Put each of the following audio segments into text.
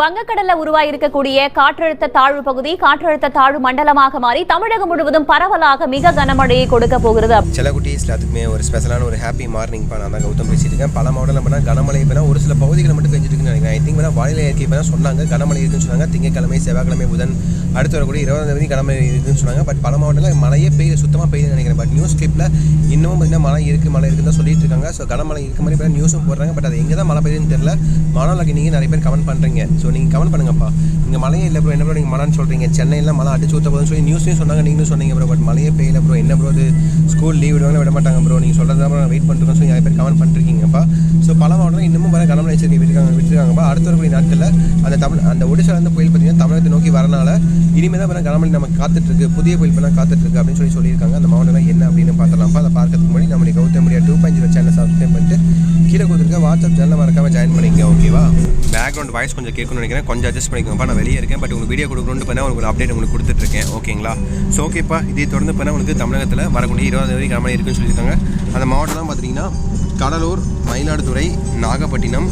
வங்கக்கடல்ல உருவாயிருக்கக்கூடிய காற்றழுத்த தாழ்வு பகுதி காற்றழுத்த தாழ்வு மண்டலமாக மாறி தமிழகம் முழுவதும் பரவலாக மிக கனமழையை கொடுக்க போகிறது சில குட்டீஸ் எல்லாத்துக்குமே ஒரு ஸ்பெஷலான ஒரு ஹாப்பி மார்னிங் பா. நான் தான் கௌதம் பேசிட்டு இருக்கேன் பல மாவட்டம் பண்ணால் கனமழை இப்போ ஒரு சில பகுதிகளை மட்டும் பெஞ்சிட்டு இருக்குன்னு நினைக்கிறேன். ஐ திங்க் வேணா வானிலை இயற்கை இப்போ சொன்னாங்க. கனமழை இருக்குன்னு சொன்னாங்க. திங்கக்கிழமை செவ்வாய்க்கிழமை புதன் அடுத்து வரக்கூடிய இருபதாம் தேதி கனமழை இருக்குன்னு சொன்னாங்க. பட் பல மாவட்டங்களில் மழையே பெய்ய சுத்தமாக பெய்யுதுன்னு நினைக்கிறேன். பட் நியூஸ் கிளிப்பில் இன்னமும் பார்த்தீங்கன்னா மழை இருக்குது மழை இருக்குன்னு தான் சொல்லிட்டு இருக்காங்க ஸோ கனமழை இருக்க மாதிரி இப்போ நியூஸும் போடுறாங்க. பட் அது எங்கே தான் மழை பெய்யுதுன்னு தெரியல. மாணவர்களுக்கு நீங்கள் நிறைய பேர் கமெண்ட் பண்ணுறீங்க ஸோ நீங்கள் கமெண்ட் பண்ணுங்கப்பா. இங்கே மழையே இல்லை ப்ரோ என்ன ப்ரோ நீங்கள் மழைன்னு சொல்கிறீங்க சென்னையில் மழை அடிச்சு ஊற்ற சொல்லி நியூஸ்லேயும் சொன்னாங்க நீங்களும் சொன்னீங்க ப்ரோ பட் மழையே பெய்யல ப்ரோ என்ன ப்ரோ இது ஸ்கூல் லீவ் விடுவாங்க விட மாட்டாங்க ப்ரோ நீங்கள் சொல்கிறது தான் வெயிட் பண்ணுறோம் ஸோ நிறைய பேர் கமெண்ட் பண்ணிருக்கீங்கப்பா. ஸோ பல மாவட்டம் இன்னமும் பல கனமழை எச்சரிக்கை விட்டுருக்காங்க விட்டுருக்காங்கப்பா. அடுத்த வரக்கூடிய நாட்களில் அந்த தமிழ் அந்த ஒடிசாலேருந்து புயல் பார்த்தீங்கன்னா தமிழகத்தை நோக்கி வரனால இனிமேல் தான் கனமழை நமக்கு காத்துட்ருக்கு. புதிய புயல் பண்ணால் காத்துட்ருக்கு அப்படின்னு சொல்லி சொல்லியிருக்காங்க. அந்த மாவட்டம் என்ன அப்படின்னு பார்த்தலாம்ப்பா அதை பார்க்கறதுக்கு முன்னாடி நம்மளுடைய கௌதம் முடியா two point zero channel subscribe பண்ணிட்டு கீழே கொடுத்துருக்க வாட்ஸ்அப் சேனலில் மறக்காமல் ஜாயின் பண்ணிக்கோங்க ஓகேவா பேக்ரவுண்ட் வாய்ஸ் கொஞ்சம் கேட்கணும்னு நினைக்கிறேன். கொஞ்சம் அட்ஜஸ்ட் பண்ணிக்கோங்கப்பா. நான் வெளியே இருக்கேன். பட் உங்களுக்கு வீடியோ கொடுக்கணும்னு பண்ணால் உங்களுக்கு அப்டேட் உங்களுக்கு கொடுத்துட்ருக்கேன். ஓகேங்களா ஸோ ஓகேப்பா இதை தொடர்ந்து பண்ணால் உங்களுக்கு தமிழகத்தில் வரக்கூடிய இருபது தேதி கனமழை இருக்குன்னு சொல்லியிருக்காங்க. அந்த மாவட்டம்லாம் பார்த்தீங்கன்னா கடலூர் மயிலாடுதுறை நாகப்பட்டினம்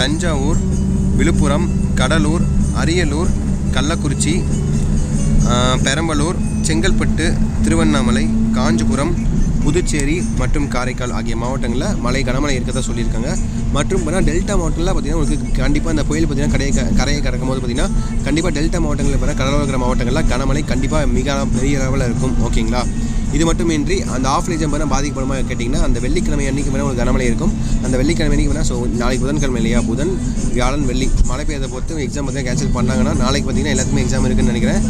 தஞ்சாவூர் விழுப்புரம் கடலூர் அரியலூர் கள்ளக்குறிச்சி பெரம்பலூர் செங்கல்பட்டு திருவண்ணாமலை காஞ்சிபுரம் புதுச்சேரி மற்றும் காரைக்கால் ஆகிய மாவட்டங்களில் மழை கனமழை இருக்கிறதா சொல்லியிருக்காங்க. மற்றும் பார்த்தீங்கன்னா டெல்டா மாவட்டத்தில் பார்த்தீங்கன்னா உங்களுக்கு கண்டிப்பாக இந்த புயல் பார்த்தீங்கன்னா கடையை கரையை கடக்கும் போது பார்த்திங்கன்னா கண்டிப்பாக டெல்டா மாவட்டங்களில் பார்த்தா கடலோர இருக்கிற மாவட்டங்களில் கனமழை கண்டிப்பாக மிக பெரிய அளவில் இருக்கும். ஓகேங்களா? இது மட்டுமின்றி அந்த ஆஃப் லேஜம் பண்ண பாதிக்கப்படுமா கேட்டிங்கன்னா அந்த வெள்ளிக்கிழமை அன்றைக்கி வேணால் ஒரு கனமழை இருக்கும். அந்த வெள்ளிக்கிழமை அன்றைக்கி வேணால் ஸோ நாளைக்கு புதன்கிழமை இல்லையா? புதன் வியாழன் வெள்ளி. மழை பெய்யதை பொறுத்து எக்ஸாம் பார்த்தீங்கன்னா கேன்சல் பண்ணாங்கன்னா நாளைக்கு பார்த்தீங்கன்னா எல்லாத்துக்குமே எக்ஸாம் இருக்குன்னு நினைக்கிறேன்.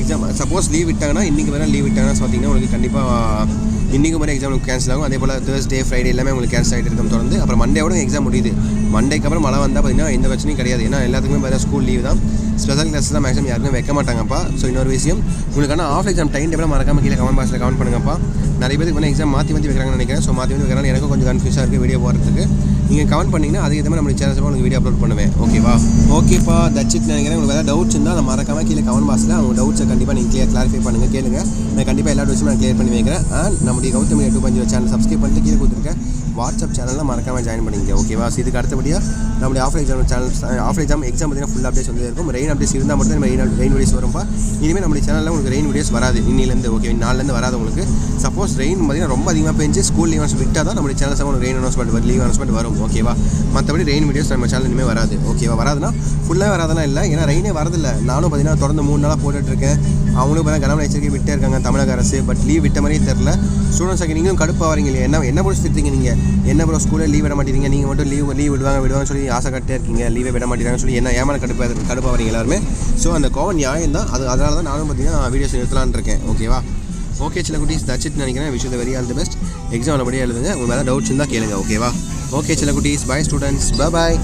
எக்ஸாம் சப்போஸ் லீவ் விட்டாங்கன்னா இன்றைக்கி வேணால் லீவ் விட்டாங்கன்னா பார்த்தீங்கன்னா உங்களுக்கு கண்டிப்பாக இன்றைக்கு மாதிரி எக்ஸாம் உங்களுக்கு கேன்சல் ஆகும். அதே போல் தேர்ஸ்டே ஃப்ரைடே எல்லாமே உங்களுக்கு கேன்சல் ஆகிட்டு இருக்கும் தொடர்ந்து. அப்புறம் மண்டேவோட எக்ஸாம் முடியுது. மண்டேக்கு அப்புறம் மழை வந்தால் பார்த்தீங்கன்னா எந்த பிரச்சனையும் கிடையாது. ஏன்னா எல்லாத்துக்குமே பார்த்தீங்கன்னா ஸ்கூல் லீவ் தான். ஸ்பெஷல் கிளாஸ் தான் மேக்ஸிமம் யாருமே வைக்க மாட்டாங்கப்பா. ஸோ இன்னொரு விஷயம் உங்களுக்கான ஆஃப் எக்ஸாம் டைம் டேபிளாக மறக்காம கீழே கமெண்ட் பாக்ஸில் கமெண்ட் பண்ணுங்கப்பா. நிறைய பேருக்கு வந்து எக்ஸாம் மாற்றி மாற்றி வைக்கிறாங்கன்னு நினைக்கிறேன். ஸோ மாற்றி மாற்றி வைக்கிறாங்க எனக்கும் கொஞ்சம் கன்ஃபியூஸாக இருக்குது வீடியோ போகிறதுக்கு நீங்கள் கமெண்ட் பண்ணிங்கன்னா அதுக்கு மாதிரி நம்ம சேனல் உங்களுக்கு வீடியோ அப்லோட் பண்ணுவேன். ஓகேவா ஓகேப்பா தட்சிட் நினைக்கிறேன் உங்களுக்கு ஏதாவது டவுட்ஸ் இருந்தால் அதை மறக்காமல் கீழே கமெண்ட் பாக்ஸில் அவங்க டவுட்ஸை கண்டிப்பாக நீங்கள் கிளியர் கிளாரிஃபை பண்ணுங்கள் கேளுங்க. நான் கண்டிப்பாக எல்லா டவுட்ஸும் நான் கிளியர் பண்ணி வைக்கிறேன். அண்ட் நம்முடைய கௌதம் டூ பஞ்சு சேனல் சப்ஸ்கிரைப் பண்ணிட்டு கீழே கொடுத்துருக்கேன் வாட்ஸ்அப் சேனலில் மறக்காம ஜாயின் பண்ணிங்க ஓகேவா ஸோ இதுக்கு அடுத்தபடியாக நம்முடைய off exam channel off exam exam பார்த்தீங்கன்னா ஃபுல் அப்டேட்ஸ் வந்து இருக்கும். ரெயின் அப்டேட்ஸ் இருந்தால் மட்டும் நம்ம ரெயின் ரெயின் வீடியோஸ் வரும்பா. இனிமேல் நம்முடைய சேனலில் உங்களுக்கு ரெயின் வீடியோஸ் வராது. இன்னிலேருந்து ஓகே நாலுலேருந்து வராது உங்களுக்கு. சப்போஸ் ரெயின் பார்த்தீங்கன்னா ரொம்ப அதிகமாக பெஞ்சு ஸ்கூல் லீவ் விட்டால் தான் நம்முடைய சேனல்ஸ் உங்களுக்கு ரெயின் அனௌன்ஸ்மெண்ட் வரும் லீவ் அனௌன்ஸ்மெண்ட் வரும். ஓகேவா? மற்றபடி ரெயின் வீடியோஸ் நம்ம சேனல் இனிமேல் வராது. ஓகேவா? வராதுன்னா ஃபுல்லாக வராதெல்லாம் இல்லை. ஏன்னா ரெயினே வரதில்லை. நானும் பார்த்தீங்கன்னா தொடர்ந்து மூணு நாளாக போட்டுட்ருக்கேன் அவங்களும் பார்த்தீங்கன்னா கனமழை எச்சரிக்கை விட்டே இருக்காங்க தமிழக அரசு. பட் லீவ் விட்ட மாதிரியே தெரில ஸ்டூடெண்ட்ஸ் ஆகி நீங்களும் கடுப்பாக வரீங்க இல்லையா? என்ன என்ன பிடிச்சிருக்கீங்க நீங்கள் என்ன ப்ரோ ஸ்கூலில் லீவ் விட மாட்டேங்க நீங்கள் மட்டும் லீவ் லீவ் விடுவாங்க விடுவாங்கன்னு சொல்லி ஆசை கட்டே இருக்கீங்க. லீவே விட மாட்டேங்கிறாங்கன்னு சொல்லி என்ன ஏமான கடுப்பாக கடுப்பாக வரீங்க எல்லாருமே? ஸோ அந்த கோவம் நியாயம் தான். அது அதனால தான் நானும் பார்த்தீங்கன்னா வீடியோஸ் எடுத்துலான்னு இருக்கேன். ஓகேவா? ஓகே சில குட்டீஸ் தச்சிட்டு நினைக்கிறேன். Wish very all the best exam நல்லபடியாக எழுதுங்க. உங்கள் மேலே டவுட்ஸ் இருந்தால் கேளுங்க. ஓகேவா? ஓகே சில குட்டீஸ் பை ஸ்டூடெண்ட்ஸ் பாய்